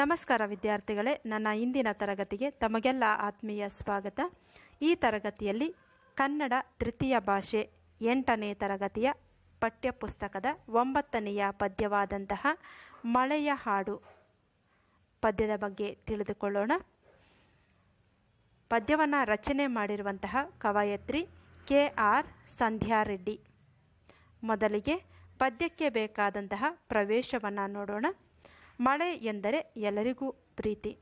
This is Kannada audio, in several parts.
ನಮಸ್ಕಾರ ವಿದ್ಯಾರ್ಥಿಗಳೇ, ನನ್ನ ಇಂದಿನ ತರಗತಿಗೆ ತಮಗೆಲ್ಲ ಆತ್ಮೀಯ ಸ್ವಾಗತ. ಈ ತರಗತಿಯಲ್ಲಿ ಕನ್ನಡ ತೃತೀಯ ಭಾಷೆ ಎಂಟನೇ ತರಗತಿಯ ಪಠ್ಯಪುಸ್ತಕದ ಒಂಬತ್ತನೆಯ ಪದ್ಯವಾದಂತಹ ಮಳೆಯ ಹಾಡು ಪದ್ಯದ ಬಗ್ಗೆ ತಿಳಿದುಕೊಳ್ಳೋಣ. ಪದ್ಯವನ್ನು ರಚನೆ ಮಾಡಿರುವಂತಹ ಕವಯತ್ರಿ ಕೆ ಆರ್ ಸಂಧ್ಯಾ ರೆಡ್ಡಿ ಮೊದಲಿಗೆ ಪದ್ಯಕ್ಕೆ ಬೇಕಾದಂತಹ ಪ್ರವೇಶವನ್ನು ನೋಡೋಣ. ಮಳೆ ಎಂದರೆ ಎಲ್ಲರಿಗೂ ಪ್ರೀತಿ.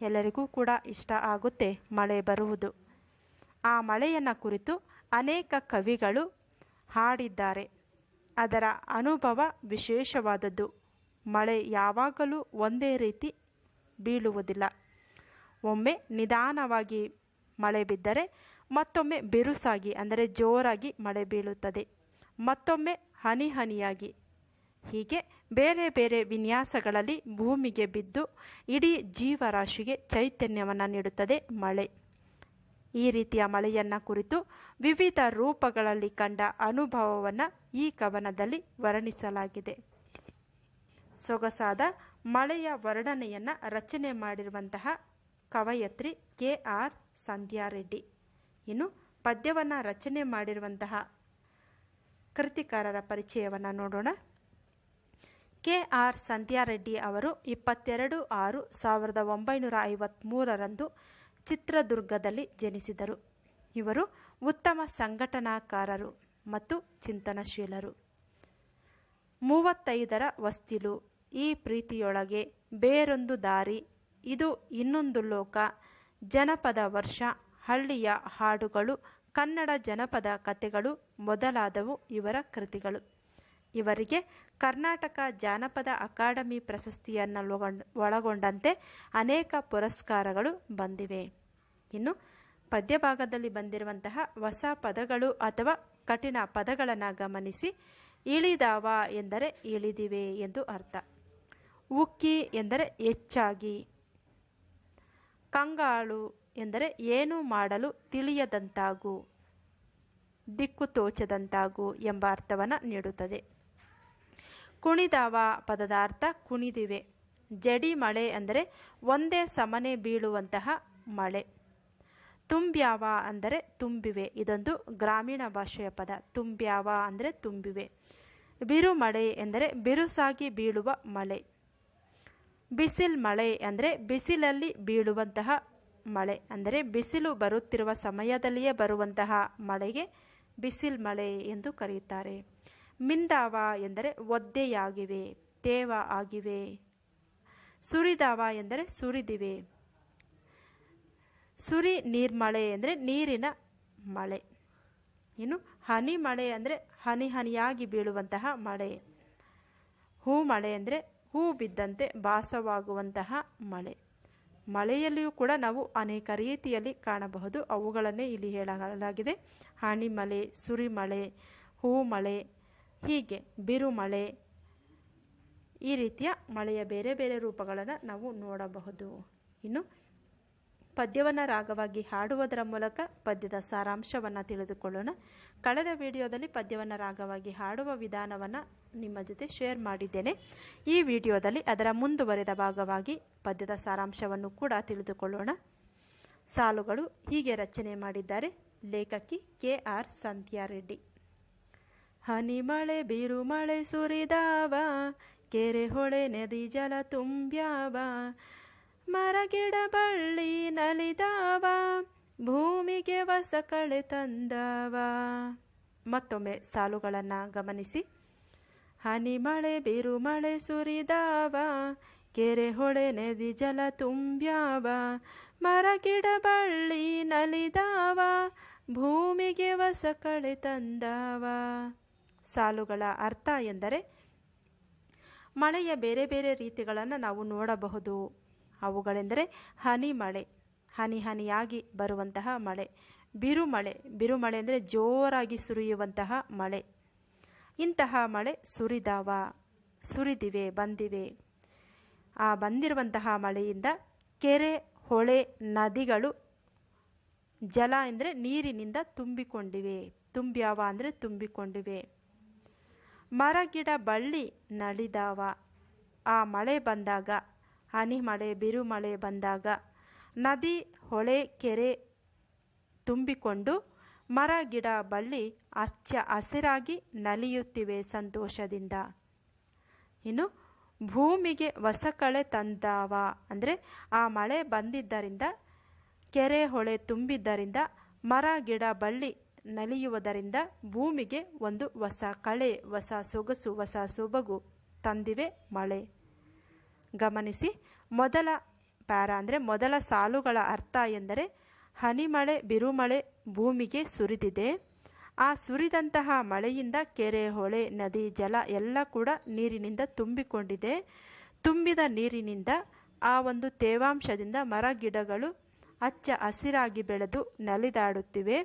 ಎಲ್ಲರಿಗೂ ಕೂಡ ಇಷ್ಟ ಆಗುತ್ತೆ ಮಳೆ ಬರುವುದು. ಆ ಮಳೆಯನ್ನು ಕುರಿತು ಅನೇಕ ಕವಿಗಳು ಹಾಡಿದ್ದಾರೆ. ಅದರ ಅನುಭವ ವಿಶೇಷವಾದದ್ದು. ಮಳೆ ಯಾವಾಗಲೂ ಒಂದೇ ರೀತಿ ಬೀಳುವುದಿಲ್ಲ. ಒಮ್ಮೆ ನಿಧಾನವಾಗಿ ಮಳೆ ಬಿದ್ದರೆ ಮತ್ತೊಮ್ಮೆ ಬಿರುಸಾಗಿ ಅಂದರೆ ಜೋರಾಗಿ ಮಳೆ ಬೀಳುತ್ತದೆ. ಮತ್ತೊಮ್ಮೆ ಹನಿ ಹನಿಯಾಗಿ. ಹೀಗೆ ಬೇರೆ ಬೇರೆ ವಿನ್ಯಾಸಗಳಲ್ಲಿ ಭೂಮಿಗೆ ಬಿದ್ದು ಇಡೀ ಜೀವರಾಶಿಗೆ ಚೈತನ್ಯವನ್ನು ನೀಡುತ್ತದೆ ಮಳೆ. ಈ ರೀತಿಯ ಮಳೆಯನ್ನು ಕುರಿತು ವಿವಿಧ ರೂಪಗಳಲ್ಲಿ ಕಂಡ ಅನುಭವವನ್ನು ಈ ಕವನದಲ್ಲಿ ವರ್ಣಿಸಲಾಗಿದೆ. ಸೊಗಸಾದ ಮಳೆಯ ವರ್ಣನೆಯನ್ನು ರಚನೆ ಮಾಡಿರುವಂತಹ ಕವಯತ್ರಿ ಕೆ ಆರ್ ಸಂಧ್ಯಾ ರೆಡ್ಡಿ ಇನ್ನು ಪದ್ಯವನ್ನು ರಚನೆ ಮಾಡಿರುವಂತಹ ಕೃತಿಕಾರರ ಪರಿಚಯವನ್ನು ನೋಡೋಣ. ಕೆ ಆರ್ ಸಂಧ್ಯಾ ರೆಡ್ಡಿ ಅವರು ಇಪ್ಪತ್ತೆರಡು ಆರು ಸಾವಿರದ ಒಂಬೈನೂರ ಐವತ್ತ್ಮೂರರಂದು ಚಿತ್ರದುರ್ಗದಲ್ಲಿ ಜನಿಸಿದರು. ಇವರು ಉತ್ತಮ ಸಂಘಟನಾಕಾರರು ಮತ್ತು ಚಿಂತನಶೀಲರು. ಮೂವತ್ತೈದರ ವಸ್ತಿಲು. ಈ ಪ್ರೀತಿಯೊಳಗೆ ಬೇರೊಂದು ದಾರಿ. ಇದು ಇನ್ನೊಂದು ಲೋಕ. ಜನಪದ ವರ್ಷ. ಹಳ್ಳಿಯ ಹಾಡುಗಳು, ಕನ್ನಡ ಜನಪದ ಕಥೆಗಳು ಮೊದಲಾದವು ಇವರ ಕೃತಿಗಳು. ಇವರಿಗೆ ಕರ್ನಾಟಕ ಜಾನಪದ ಅಕಾಡೆಮಿ ಪ್ರಶಸ್ತಿಯನ್ನು ಒಳಗೊಂಡಂತೆ ಅನೇಕ ಪುರಸ್ಕಾರಗಳು ಬಂದಿವೆ. ಇನ್ನು ಪದ್ಯಭಾಗದಲ್ಲಿ ಬಂದಿರುವಂತಹ ಹೊಸ ಪದಗಳು ಅಥವಾ ಕಠಿಣ ಪದಗಳನ್ನು ಗಮನಿಸಿ ಇಳಿದಾವ ಎಂದರೆ ಇಳಿದಿವೆ ಎಂದು ಅರ್ಥ. ಉಕ್ಕಿ ಎಂದರೆ ಹೆಚ್ಚಾಗಿ, ಕಂಗಾಳು ಎಂದರೆ ಏನು ಮಾಡಲು ತಿಳಿಯದಂತಾಗು, ದಿಕ್ಕು ತೋಚದಂತಾಗು ಎಂಬ ಅರ್ಥವನ್ನು ನೀಡುತ್ತದೆ. ಕುಣಿದಾವ ಪದದ ಅರ್ಥ ಕುಣಿದಿವೆ. ಜಡಿ ಮಳೆ ಅಂದರೆ ಒಂದೇ ಸಮನೆ ಬೀಳುವಂತಹ ಮಳೆ. ತುಂಬ್ಯಾವ ಅಂದರೆ ತುಂಬಿವೆ. ಇದೊಂದು ಗ್ರಾಮೀಣ ಭಾಷೆಯ ಪದ. ತುಂಬ್ಯಾವ ಅಂದರೆ ತುಂಬಿವೆ. ಬಿರು ಮಳೆ ಎಂದರೆ ಬಿರುಸಾಗಿ ಬೀಳುವ ಮಳೆ. ಬಿಸಿಲ್ ಮಳೆ ಅಂದರೆ ಬಿಸಿಲಲ್ಲಿ ಬೀಳುವಂತಹ ಮಳೆ. ಅಂದರೆ ಬಿಸಿಲು ಬರುತ್ತಿರುವ ಸಮಯದಲ್ಲಿಯೇ ಬರುವಂತಹ ಮಳೆಗೆ ಬಿಸಿಲ್ ಮಳೆ ಎಂದು ಕರೆಯುತ್ತಾರೆ. ಮಿಂದಾವ ಎಂದರೆ ಒದ್ದೆಯಾಗಿವೆ, ತೇವ ಆಗಿವೆ. ಸುರಿದಾವ ಎಂದರೆ ಸುರಿದಿವೆ. ಸುರಿ ನೀರ್ಮಳೆ ಅಂದರೆ ನೀರಿನ ಮಳೆ. ಇನ್ನು ಹನಿ ಮಳೆ ಅಂದರೆ ಹನಿ ಹನಿಯಾಗಿ ಬೀಳುವಂತಹ ಮಳೆ. ಹೂ ಮಳೆ ಅಂದರೆ ಹೂ ಬಿದ್ದಂತೆ ಭಾಸವಾಗುವಂತಹ ಮಳೆ. ಮಳೆಯಲ್ಲಿಯೂ ಕೂಡ ನಾವು ಅನೇಕ ರೀತಿಯಲ್ಲಿ ಕಾಣಬಹುದು. ಅವುಗಳನ್ನೇ ಇಲ್ಲಿ ಹೇಳಲಾಗಿದೆ. ಹನಿ ಮಳೆ ಸುರಿಮಳೆ ಹೂ ಮಳೆ ಹೀಗೆ ಬಿರುಮಳೆ ಈ ರೀತಿಯ ಮಳೆಯ ಬೇರೆ ಬೇರೆ ರೂಪಗಳನ್ನು ನಾವು ನೋಡಬಹುದು. ಇನ್ನು ಪದ್ಯವನ್ನು ರಾಗವಾಗಿ ಹಾಡುವುದರ ಮೂಲಕ ಪದ್ಯದ ಸಾರಾಂಶವನ್ನು ತಿಳಿದುಕೊಳ್ಳೋಣ. ಕಳೆದ ವಿಡಿಯೋದಲ್ಲಿ ಪದ್ಯವನ್ನು ರಾಗವಾಗಿ ಹಾಡುವ ವಿಧಾನವನ್ನು ನಿಮ್ಮ ಜೊತೆ ಶೇರ್ ಮಾಡಿದ್ದೇನೆ. ಈ ವಿಡಿಯೋದಲ್ಲಿ ಅದರ ಮುಂದುವರೆದ ಭಾಗವಾಗಿ ಪದ್ಯದ ಸಾರಾಂಶವನ್ನು ಕೂಡ ತಿಳಿದುಕೊಳ್ಳೋಣ. ಸಾಲುಗಳು ಹೀಗೆ ರಚನೆ ಮಾಡಿದ್ದಾರೆ. ಲೇಖಕಿ ಕೆ ಆರ್ ಸಂಧ್ಯಾ ರೆಡ್ಡಿ ಹನಿ ಮಳೆ ಬಿರು ಮಳೆ ಸುರಿದಾವ, ಕೆರೆ ಹೊಳೆ ನದಿ ಜಲ ತುಂಬ್ಯಾವ ಮರಗಿಡ ಬಳ್ಳಿ ನಲಿದಾವ, ಭೂಮಿಗೆ ಹೊಸ ಕಳೆ ತಂದವ. ಮತ್ತೊಮ್ಮೆ ಸಾಲುಗಳನ್ನು ಗಮನಿಸಿ. ಹನಿ ಮಳೆ ಬಿರು ಮಳೆ ಸುರಿದಾವ, ಕೆರೆ ಹೊಳೆ ನದಿ ಜಲ ತುಂಬ್ಯಾವ ಮರಗಿಡ ಬಳ್ಳಿ ನಲಿದಾವ, ಭೂಮಿಗೆ ಹೊಸ ಕಳೆ ತಂದವ. ಸಾಲುಗಳ ಅರ್ಥ ಎಂದರೆ ಮಳೆಯ ಬೇರೆ ಬೇರೆ ರೀತಿಗಳನ್ನು ನಾವು ನೋಡಬಹುದು. ಅವುಗಳೆಂದರೆ ಹನಿ ಮಳೆ, ಹನಿ ಹನಿಯಾಗಿ ಬರುವಂತಹ ಮಳೆ ಬಿರುಮಳೆ ಬಿರುಮಳೆ ಅಂದರೆ ಜೋರಾಗಿ ಸುರಿಯುವಂತಹ ಮಳೆ. ಇಂತಹ ಮಳೆ ಸುರಿದಾವ, ಸುರಿದಿವೆ, ಬಂದಿವೆ. ಆ ಬಂದಿರುವಂತಹ ಮಳೆಯಿಂದ ಕೆರೆ, ಹೊಳೆ, ನದಿಗಳು ಜಲ ಅಂದರೆ ನೀರಿನಿಂದ ತುಂಬಿಕೊಂಡಿವೆ. ತುಂಬ್ಯಾವ ಅಂದರೆ ತುಂಬಿಕೊಂಡಿವೆ. ಮರ ಗಿಡ ಬಳ್ಳಿ ನಳಿದಾವ. ಆ ಮಳೆ ಬಂದಾಗ, ಹನಿ ಮಳೆ ಬಿರುಮಳೆ ಬಂದಾಗ ನದಿ, ಹೊಳೆ, ಕೆರೆ ತುಂಬಿಕೊಂಡು ಮರ ಗಿಡ ಬಳ್ಳಿ ಹಚ್ಚ ಹಸಿರಾಗಿ ನಲಿಯುತ್ತಿವೆ ಸಂತೋಷದಿಂದ. ಇನ್ನು ಭೂಮಿಗೆ ಹೊಸಕಳೆ ತಂದಾವ ಅಂದರೆ ಆ ಮಳೆ ಬಂದಿದ್ದರಿಂದ, ಕೆರೆ, ಹೊಳೆ ತುಂಬಿದ್ದರಿಂದ ಮರ ಗಿಡ ಬಳ್ಳಿ ನಲಿಯುವುದರಿಂದ ಭೂಮಿಗೆ ಒಂದು ಹೊಸ ಕಳೆ, ಹೊಸ ಸೊಗಸು, ಹೊಸ ಸೊಬಗು ತಂದಿವೆ ಮಳೆ. ಗಮನಿಸಿ, ಮೊದಲ ಪ್ಯಾರ ಅಂದರೆ ಮೊದಲ ಸಾಲುಗಳ ಅರ್ಥ ಎಂದರೆ ಹನಿಮಳೆ, ಬಿರುಮಳೆ ಭೂಮಿಗೆ ಸುರಿದಿದೆ. ಆ ಸುರಿದಂತಹ ಮಳೆಯಿಂದ ಕೆರೆ, ಹೊಳೆ, ನದಿ, ಜಲ ಎಲ್ಲ ಕೂಡ ನೀರಿನಿಂದ ತುಂಬಿಕೊಂಡಿದೆ. ತುಂಬಿದ ನೀರಿನಿಂದ ಆ ಒಂದು ತೇವಾಂಶದಿಂದ ಮರ ಗಿಡಗಳು ಹಚ್ಚ ಹಸಿರಾಗಿ ಬೆಳೆದು ನಲಿದಾಡುತ್ತಿವೆ.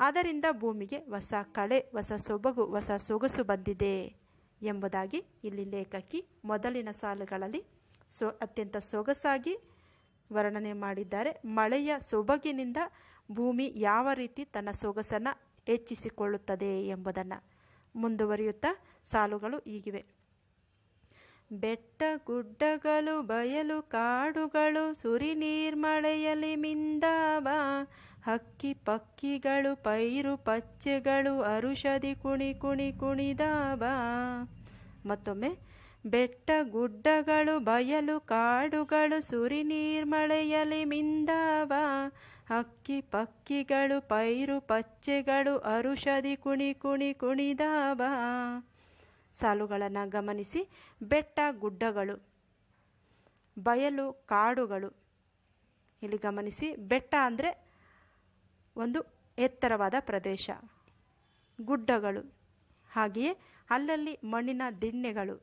ಅದರಿಂದ ಭೂಮಿಗೆ ಹೊಸ ಕಳೆ, ಹೊಸ ಸೊಬಗು, ಹೊಸ ಸೊಗಸು ಬಂದಿದೆ ಎಂಬುದಾಗಿ ಇಲ್ಲಿ ಲೇಖಕಿ ಮೊದಲಿನ ಸಾಲುಗಳಲ್ಲಿ ಸೊ, ಅತ್ಯಂತ ಸೊಗಸಾಗಿ ವರ್ಣನೆ ಮಾಡಿದ್ದಾರೆ. ಮಳೆಯ ಸೊಬಗಿನಿಂದ ಭೂಮಿ ಯಾವ ರೀತಿ ತನ್ನ ಸೊಗಸನ್ನು ಹೆಚ್ಚಿಸಿಕೊಳ್ಳುತ್ತದೆ ಎಂಬುದನ್ನು ಮುಂದುವರಿಯುತ್ತಾ ಸಾಲುಗಳು ಹೀಗಿವೆ. ಬೆಟ್ಟ ಗುಡ್ಡಗಳು, ಬಯಲು ಕಾಡುಗಳು ಸುರಿ ನೀರ್ಮಳೆಯಲ್ಲಿ ಮಿಂದಾವ ಹಕ್ಕಿ ಪಕ್ಕಿಗಳು, ಪೈರು ಪಚ್ಚೆಗಳು, ಅರುಷದಿ ಕುಣಿ ಕುಣಿ ಕುಣಿದಾಬ ಮತ್ತೊಮ್ಮೆ, ಬೆಟ್ಟ ಗುಡ್ಡಗಳು, ಬಯಲು ಕಾಡುಗಳು, ಸುರಿ ನೀರ್ಮಳೆಯಲ್ಲಿ ಮಿಂದಾವ ಹಕ್ಕಿ ಪಕ್ಕಿಗಳು, ಪೈರು ಪಚ್ಚೆಗಳು, ಅರುಷದಿ ಕುಣಿ ಕುಣಿ ಕುಣಿದಾವ ಸಾಲುಗಳನ್ನು ಗಮನಿಸಿ, ಬೆಟ್ಟ ಗುಡ್ಡಗಳು, ಬಯಲು ಕಾಡುಗಳು. ಇಲ್ಲಿ ಗಮನಿಸಿ, ಬೆಟ್ಟ ಅಂದರೆ ಒಂದು ಎತ್ತರವಾದ ಪ್ರದೇಶ. ಗುಡ್ಡಗಳು. ಹಾಗೆಯೇ ಅಲ್ಲಲ್ಲಿ ಮಣ್ಣಿನ ದಿಣ್ಣೆಗಳು.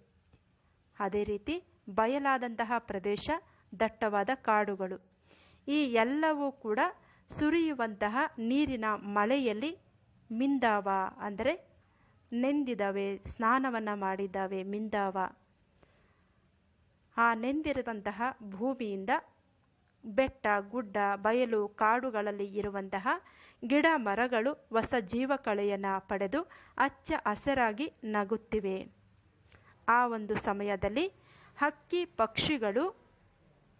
ಅದೇ ರೀತಿ ಬಯಲಾದಂತಹ ಪ್ರದೇಶ, ದಟ್ಟವಾದ ಕಾಡುಗಳು. ಈ ಎಲ್ಲವೂ ಕೂಡ ಸುರಿಯುವಂತಹ ನೀರಿನ ಮಳೆಯಲ್ಲಿ ಮಿಂದಾವ ಅಂದರೆ ನೆಂದಿದ್ದಾವೆ ಸ್ನಾನವನ್ನು ಮಾಡಿದ್ದಾವೆ ಮಿಂದಾವ. ಆ ನೆಂದಿರುವಂತಹ ಭೂಮಿಯಿಂದ ಬೆಟ್ಟ, ಗುಡ್ಡ, ಬಯಲು, ಕಾಡುಗಳಲ್ಲಿ ಇರುವಂತಹ ಗಿಡ ಮರಗಳು ಹೊಸ ಜೀವಕಳೆಯನ್ನು ಪಡೆದು ಹಚ್ಚ ಹಸಿರಾಗಿ ನಗುತ್ತಿವೆ. ಆ ಒಂದು ಸಮಯದಲ್ಲಿ ಹಕ್ಕಿ ಪಕ್ಷಿಗಳು,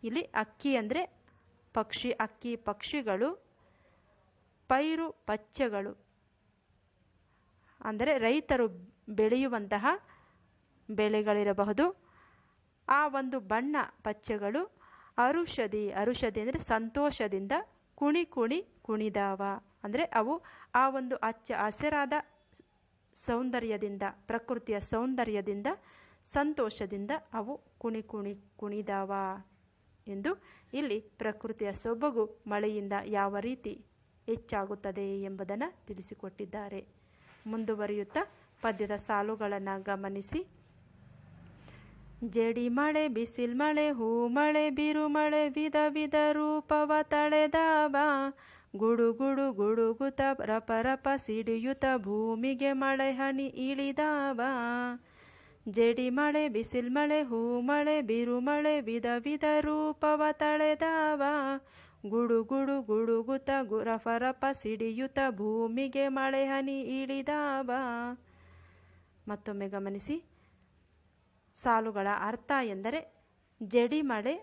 ಇಲ್ಲಿ ಅಕ್ಕಿ ಅಂದರೆ ಪಕ್ಷಿ ಅಕ್ಕಿ ಪಕ್ಷಿಗಳು, ಪೈರು ಪಚ್ಚೆಗಳು, ಅಂದರೆ ರೈತರು ಬೆಳೆಯುವಂತಹ ಬೆಳೆಗಳಿರಬಹುದು. ಆ ಒಂದು ಬಣ್ಣ ಪಚ್ಚೆಗಳು ಅರುಷದಿ ಅರುಷದಿ ಅಂದರೆ ಸಂತೋಷದಿಂದ ಕುಣಿ ಕುಣಿ ಕುಣಿದಾವ. ಅಂದರೆ ಅವು ಆ ಒಂದು ಅಚ್ಚ ಹಸಿರಾದ ಸೌಂದರ್ಯದಿಂದ, ಪ್ರಕೃತಿಯ ಸೌಂದರ್ಯದಿಂದ, ಸಂತೋಷದಿಂದ ಅವು ಕುಣಿ ಕುಣಿ ಕುಣಿದಾವ. ಎಂದು ಇಲ್ಲಿ ಪ್ರಕೃತಿಯ ಸೊಬಗು ಮಳೆಯಿಂದ ಯಾವ ರೀತಿ ಹೆಚ್ಚಾಗುತ್ತದೆ ಎಂಬುದನ್ನು ತಿಳಿಸಿಕೊಟ್ಟಿದ್ದಾರೆ. ಮುಂದುವರಿಯುತ್ತಾ ಪದ್ಯದ ಸಾಲುಗಳನ್ನು ಗಮನಿಸಿ. ಜಡಿ ಮಳೆ, ಬಿಸಿಲ್ ಮಳೆ, ಹೂ ಮಳೆ, ಬಿರು ಮಳೆ, ವಿಧ ವಿಧ ರೂಪವ ತಳೆದಾವ. ಗುಡು ಗುಡು ಗುಡುಗುತ, ರಪ ರಪ ಸಿಡಿಯುತ, ಭೂಮಿಗೆ ಮಳೆ ಹನಿ ಇಳಿದಾವ. ಜಡಿ ಮಳೆ, ಬಿಸಿಲ್ ಮಳೆ, ಹೂ ಮಳೆ, ಬಿರು ಮಳೆ, ವಿಧ ವಿಧ ರೂಪವ ತಳೆದಾವ. ಗುಡು ಗುಡು ಗುಡುಗುತ ರಫ ರಪ ಸಿಡಿಯುತ, ಭೂಮಿಗೆ ಮಳೆ ಹನಿ ಇಳಿದಾವ. ಮತ್ತೊಮ್ಮೆ ಗಮನಿಸಿ. ಸಾಲುಗಳ ಅರ್ಥ ಎಂದರೆ ಜಡಿಮಳೆ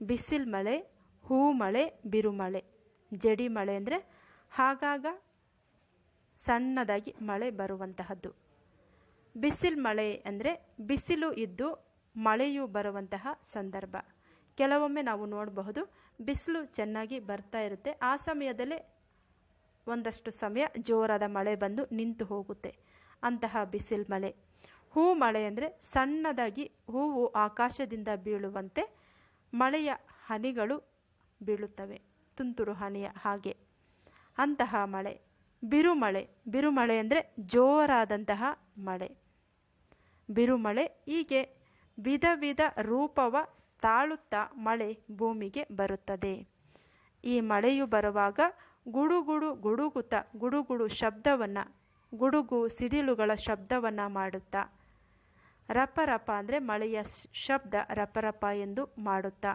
ಬಿಸಿಲ್ ಮಳೆ, ಹೂ ಮಳೆ ಬಿರುಮಳೆ ಜಡಿ ಮಳೆ ಅಂದರೆ ಆಗಾಗ ಸಣ್ಣದಾಗಿ ಮಳೆ ಬರುವಂತಹದ್ದು. ಬಿಸಿಲ್ ಮಳೆ ಅಂದರೆ ಬಿಸಿಲು ಇದ್ದು ಮಳೆಯು ಬರುವಂತಹ ಸಂದರ್ಭ. ಕೆಲವೊಮ್ಮೆ ನಾವು ನೋಡಬಹುದು ಬಿಸಿಲು ಚೆನ್ನಾಗಿ ಬರ್ತಾ ಇರುತ್ತೆ. ಆ ಸಮಯದಲ್ಲೇ ಒಂದಷ್ಟು ಸಮಯ ಜೋರಾದ ಮಳೆ ಬಂದು ನಿಂತು ಹೋಗುತ್ತೆ. ಅಂತಹ ಬಿಸಿಲ್ ಮಳೆ. ಹೂ ಮಳೆ ಅಂದರೆ ಸಣ್ಣದಾಗಿ ಹೂವು ಆಕಾಶದಿಂದ ಬೀಳುವಂತೆ ಮಳೆಯ ಹನಿಗಳು ಬೀಳುತ್ತವೆ. ತುಂತುರು ಹನಿಯ ಹಾಗೆ. ಅಂತಹ ಮಳೆ, ಬಿರುಮಳೆ ಬಿರುಮಳೆ ಅಂದರೆ ಜೋರಾದಂತಹ ಮಳೆ. ಬಿರುಮಳೆ ಹೀಗೆ ವಿಧ ವಿಧ ರೂಪವ ತಾಳುತ್ತಾ ಮಳೆ ಭೂಮಿಗೆ ಬರುತ್ತದೆ. ಈ ಮಳೆಯು ಬರುವಾಗ ಗುಡುಗುಡು ಗುಡುಗುತ್ತ ಗುಡುಗುಡು ಶಬ್ದವನ್ನು, ಗುಡುಗು ಸಿಡಿಲುಗಳ ಶಬ್ದವನ್ನು ಮಾಡುತ್ತಾ ರಪರಪ ಅಂದರೆ ಮಳೆಯ ಶಬ್ದ ರಪರಪ ಎಂದು ಮಾಡುತ್ತಾ.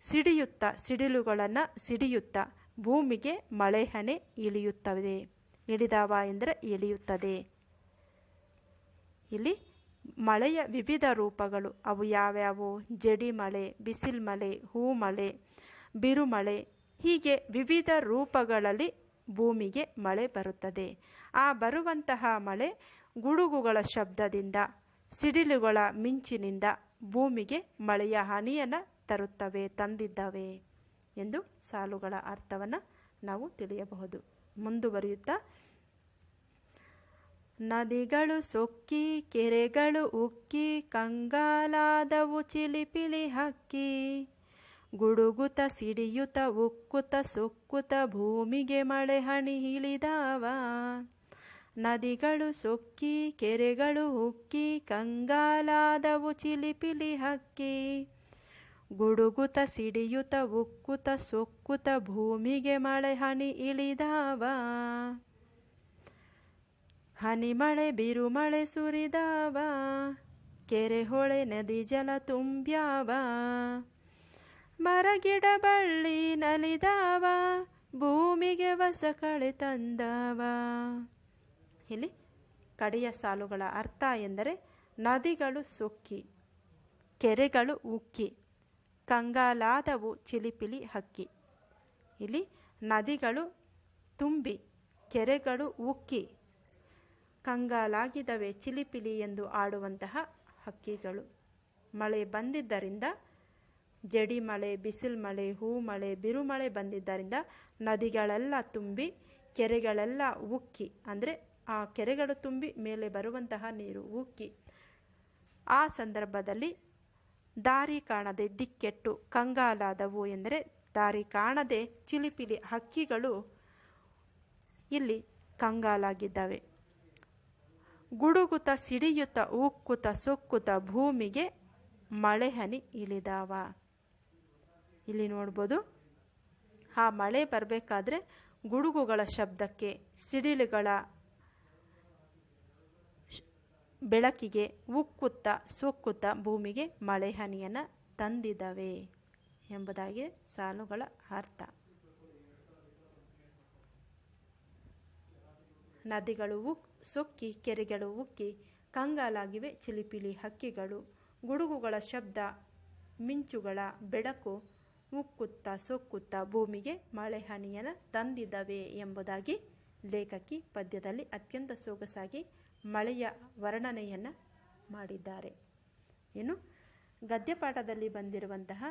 ಸಿಡಿಯುತ್ತಾ ಸಿಡಿಲುಗಳನ್ನು ಸಿಡಿಯುತ್ತಾ ಭೂಮಿಗೆ ಮಳೆ ಹನಿ ಇಳಿಯುತ್ತದೆ ಇಳಿದಾವ ಎಂದರೆ ಇಳಿಯುತ್ತದೆ. ಇಲ್ಲಿ ಮಳೆಯ ವಿವಿಧ ರೂಪಗಳು. ಅವು ಯಾವ್ಯಾವು? ಜಡಿ ಮಳೆ ಬಿಸಿಲು ಮಳೆ ಹೂ ಮಳೆ ಬಿರುಮಳೆ. ಹೀಗೆ ವಿವಿಧ ರೂಪಗಳಲ್ಲಿ ಭೂಮಿಗೆ ಮಳೆ ಬರುತ್ತದೆ. ಆ ಬರುವಂತಹ ಮಳೆ ಗುಡುಗುಗಳ ಶಬ್ದದಿಂದ ಸಿಡಿಲುಗಳ ಮಿಂಚಿನಿಂದ ಭೂಮಿಗೆ ಮಳೆಯ ಹನಿಯನ್ನು ತರುತ್ತವೆ, ತಂದಿದ್ದಾವೆ ಎಂದು ಸಾಲುಗಳ ಅರ್ಥವನ್ನು ನಾವು ತಿಳಿಯಬಹುದು. ಮುಂದುವರಿಯುತ್ತಾ, ನದಿಗಳು ಸೊಕ್ಕಿ, ಕೆರೆಗಳು ಉಕ್ಕಿ, ಕಂಗಾಲಾದವು ಚಿಲಿಪಿಲಿ ಹಕ್ಕಿ, ಗುಡುಗುತ ಸಿಡಿಯುತ ಉಕ್ಕುತ ಸೊಕ್ಕುತ ಭೂಮಿಗೆ ಮಳೆ ಹಣಿ ಇಳಿದಾವ. ನದಿಗಳು ಸೊಕ್ಕಿ, ಕೆರೆಗಳು ಉಕ್ಕಿ, ಕಂಗಾಲಾದವು ಚಿಲಿಪಿಲಿ ಹಕ್ಕಿ. ಗುಡುಗುತ ಸಿಡಿಯುತ, ಉಕ್ಕುತ ಸೊಕ್ಕುತ ಭೂಮಿಗೆ ಮಳೆ ಹನಿ ಇಳಿದಾವ. ಹನಿ ಮಳೆ ಬಿರುಮಳೆ ಸುರಿದಾವ. ಕೆರೆ ಹೊಳೆ, ನದಿ ಜಲ ತುಂಬ್ಯಾವ. ಮರಗಿಡ, ಬಳ್ಳಿ ನಲಿದಾವ. ಭೂಮಿಗೆ ಹೊಸ ಕಳೆ ತಂದವ. ಇಲ್ಲಿ ಕಡೆಯ ಸಾಲುಗಳ ಅರ್ಥ ಎಂದರೆ ನದಿಗಳು ಸೊಕ್ಕಿ, ಕೆರೆಗಳು ಉಕ್ಕಿ, ಕಂಗಾಲಾದವು ಚಿಲಿಪಿಲಿ ಹಕ್ಕಿ. ಇಲ್ಲಿ ನದಿಗಳು ತುಂಬಿ, ಕೆರೆಗಳು ಉಕ್ಕಿ, ಕಂಗಾಲಾಗಿದವೆ ಚಿಲಿಪಿಲಿ ಎಂದು ಆಡುವಂತಹ ಹಕ್ಕಿಗಳು. ಮಳೆ ಬಂದಿದ್ದರಿಂದ ಜಡಿ ಮಳೆ ಬಿಸಿಲು ಮಳೆ ಹೂ ಮಳೆ ಬಿರುಮಳೆ ಬಂದಿದ್ದರಿಂದ ನದಿಗಳೆಲ್ಲ ತುಂಬಿ, ಕೆರೆಗಳೆಲ್ಲ ಉಕ್ಕಿ, ಅಂದರೆ ಆ ಕೆರೆಗಳು ತುಂಬಿ ಮೇಲೆ ಬರುವಂತಹ ನೀರು ಉಕ್ಕಿ. ಆ ಸಂದರ್ಭದಲ್ಲಿ ದಾರಿ ಕಾಣದೆ ದಿಕ್ಕೆಟ್ಟು ಕಂಗಾಲಾದವು ಎಂದರೆ ದಾರಿ ಕಾಣದೆ ಚಿಲಿಪಿಲಿ ಹಕ್ಕಿಗಳು ಇಲ್ಲಿ ಕಂಗಾಲಾಗಿದ್ದಾವೆ. ಗುಡುಗುತ ಸಿಡಿಯುತ್ತ ಉಕ್ಕುತ, ಸೊಕ್ಕುತ ಭೂಮಿಗೆ ಮಳೆ ಹನಿ ಇಳಿದಾವ. ಇಲ್ಲಿ ನೋಡ್ಬೋದು, ಆ ಮಳೆ ಬರಬೇಕಾದ್ರೆ ಗುಡುಗುಗಳ ಶಬ್ದಕ್ಕೆ, ಸಿಡಿಲುಗಳ ಬೆಳಕಿಗೆ ಉಕ್ಕುತ್ತ ಸೊಕ್ಕುತ್ತಾ ಭೂಮಿಗೆ ಮಳೆ ಹನಿಯನ್ನು ತಂದಿದ್ದಾವೆ ಎಂಬುದಾಗಿ ಸಾಲುಗಳ ಅರ್ಥ. ನದಿಗಳು ಉಕ್, ಸೊಕ್ಕಿ, ಕೆರೆಗಳು ಉಕ್ಕಿ, ಕಂಗಾಲಾಗಿವೆ ಚಿಲಿಪಿಲಿ ಹಕ್ಕಿಗಳು. ಗುಡುಗುಗಳ ಶಬ್ದ, ಮಿಂಚುಗಳ ಬೆಳಕು ಉಕ್ಕುತ್ತ ಸೊಕ್ಕುತ್ತ ಭೂಮಿಗೆ ಮಳೆ ಹನಿಯನ್ನು ತಂದಿದ್ದಾವೆ ಎಂಬುದಾಗಿ ಲೇಖಕಿ ಪದ್ಯದಲ್ಲಿ ಅತ್ಯಂತ ಸೊಗಸಾಗಿ ಮಳೆಯ ವರ್ಣನೆಯನ್ನು ಮಾಡಿದ್ದಾರೆ. ಏನು ಗದ್ಯಪಾಠದಲ್ಲಿ ಬಂದಿರುವಂತಹ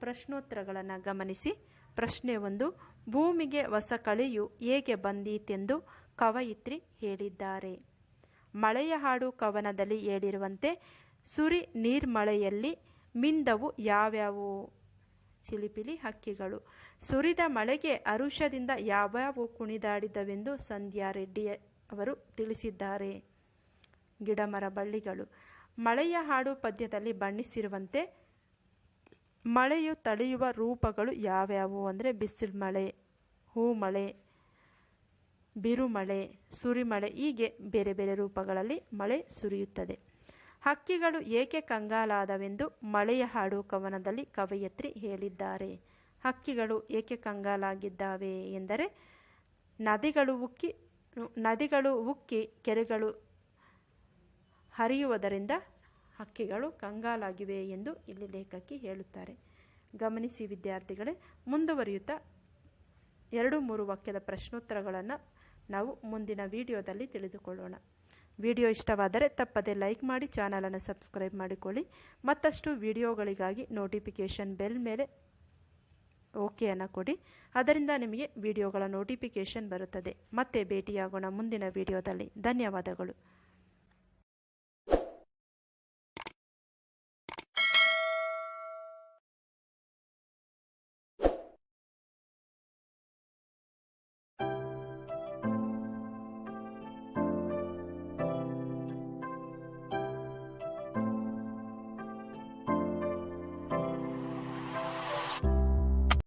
ಪ್ರಶ್ನೋತ್ತರಗಳನ್ನು ಗಮನಿಸಿ. ಪ್ರಶ್ನೆ ಒಂದು, ಭೂಮಿಗೆ ಹೊಸ ಕಳೆಯು ಹೇಗೆ ಬಂದೀತೆಂದು ಕವಯಿತ್ರಿ ಹೇಳಿದ್ದಾರೆ. ಮಳೆಯ ಹಾಡು ಕವನದಲ್ಲಿ ಹೇಳಿರುವಂತೆ, ಸುರಿ ನೀರ್ಮಳೆಯಲ್ಲಿ ಮಿಂದವು ಯಾವ್ಯಾವು? ಚಿಲಿಪಿಲಿ ಹಕ್ಕಿಗಳು. ಸುರಿದ ಮಳೆಗೆ ಅರುಷದಿಂದ ಯಾವ್ಯಾವು ಕುಣಿದಾಡಿದವೆಂದು ಸಂಧ್ಯಾ ರೆಡ್ಡಿ ಅವರು ತಿಳಿಸಿದ್ದಾರೆ. ಗಿಡಮರ ಬಳ್ಳಿಗಳು. ಮಳೆಯ ಹಾಡು ಪದ್ಯದಲ್ಲಿ ಬಣ್ಣಿಸಿರುವಂತೆ, ಮಳೆಯು ತಳೆಯುವ ರೂಪಗಳು ಯಾವ್ಯಾವು ಅಂದರೆ ಬಿಸಿಲು ಮಳೆ, ಹೂ ಮಳೆ ಬಿರುಮಳೆ ಸುರಿಮಳೆ ಹೀಗೆ ಬೇರೆ ಬೇರೆ ರೂಪಗಳಲ್ಲಿ ಮಳೆ ಸುರಿಯುತ್ತದೆ. ಹಕ್ಕಿಗಳು ಏಕೆ ಕಂಗಾಲಾದವೆಂದು ಮಳೆಯ ಹಾಡು ಕವನದಲ್ಲಿ ಕವಯತ್ರಿ ಹೇಳಿದ್ದಾರೆ. ಹಕ್ಕಿಗಳು ಏಕೆ ಕಂಗಾಲಾಗಿದ್ದಾವೆ ಎಂದರೆ, ನದಿಗಳು ಉಕ್ಕಿ ನದಿಗಳು ಉಕ್ಕಿ ಕೆರೆಗಳು ಹರಿಯುವುದರಿಂದ ಹಕ್ಕಿಗಳು ಕಂಗಾಲಾಗಿವೆ ಎಂದು ಇಲ್ಲಿ ಲೇಖಕಿ ಹೇಳುತ್ತಾರೆ. ಗಮನಿಸಿ ವಿದ್ಯಾರ್ಥಿಗಳೇ, ಮುಂದುವರಿಯುತ್ತಾ ಎರಡು ಮೂರು ವಾಕ್ಯದ ಪ್ರಶ್ನೋತ್ತರಗಳನ್ನು ನಾವು ಮುಂದಿನ ವಿಡಿಯೋದಲ್ಲಿ ತಿಳಿದುಕೊಳ್ಳೋಣ. ವಿಡಿಯೋ ಇಷ್ಟವಾದರೆ ತಪ್ಪದೆ ಲೈಕ್ ಮಾಡಿ, ಚಾನಲನ್ನು ಸಬ್ಸ್ಕ್ರೈಬ್ ಮಾಡಿಕೊಳ್ಳಿ. ಮತ್ತಷ್ಟು ವಿಡಿಯೋಗಳಿಗಾಗಿ ನೋಟಿಫಿಕೇಷನ್ ಬೆಲ್ ಮೇಲೆ ಓಕೆಯನ್ನು ಕೊಡಿ. ಅದರಿಂದ ನಿಮಗೆ ವಿಡಿಯೋಗಳ ನೋಟಿಫಿಕೇಷನ್ ಬರುತ್ತದೆ. ಮತ್ತೆ ಭೇಟಿಯಾಗೋಣ ಮುಂದಿನ ವಿಡಿಯೋದಲ್ಲಿ. ಧನ್ಯವಾದಗಳು.